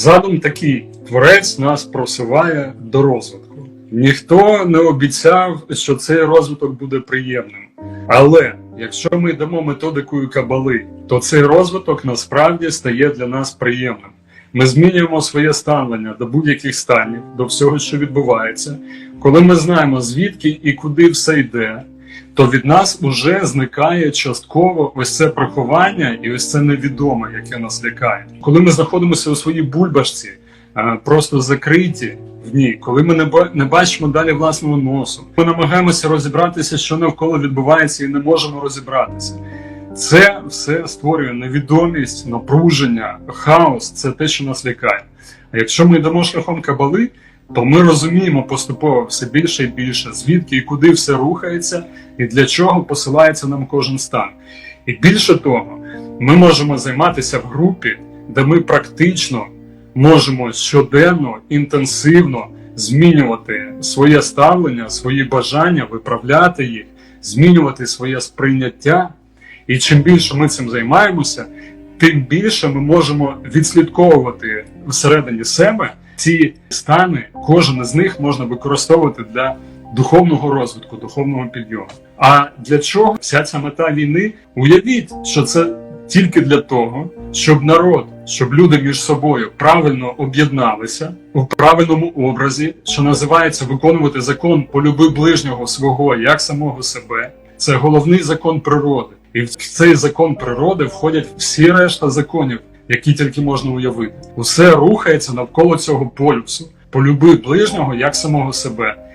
Задум такий: творець нас просуває до розвитку. Ніхто не обіцяв, що цей розвиток буде приємним. Але якщо ми йдемо методикою кабали, то цей розвиток насправді стає для нас приємним. Ми змінюємо своє ставлення до будь-яких станів, до всього, що відбувається. Коли ми знаємо, звідки і куди все йде, то від нас уже зникає частково ось це приховання і ось це невідоме, яке нас лякає. Коли ми знаходимося у своїй бульбашці, е, просто закриті в ній, коли ми не бачимо далі власного носу, ми намагаємося розібратися, що навколо відбувається, і не можемо розібратися. Це все створює невідомість, напруження, хаос це те, що нас лякає. А якщо ми йдемо шляхом кабали, то ми розуміємо поступово все більше і більше, звідки і куди все рухається, і для чого посилається нам кожен стан. І більше того, ми можемо займатися в групі, де ми практично можемо щоденно, інтенсивно змінювати своє ставлення, свої бажання, виправляти їх, змінювати своє сприйняття. І чим більше ми цим займаємося, тим більше ми можемо відслідковувати всередині себе ці стани. Кожен із них можна використовувати для духовного розвитку, духовного підйому. А для чого вся ця мета війни? Уявіть, що це тільки для того, щоб народ, щоб люди між собою правильно об'єдналися у правильному образі, що називається виконувати закон полюби ближнього свого як самого себе. Це головний закон природи. І в цей закон природи входять всі решта законів, які тільки можна уявити. Усе рухається навколо цього полюсу. Полюби ближнього як самого себе.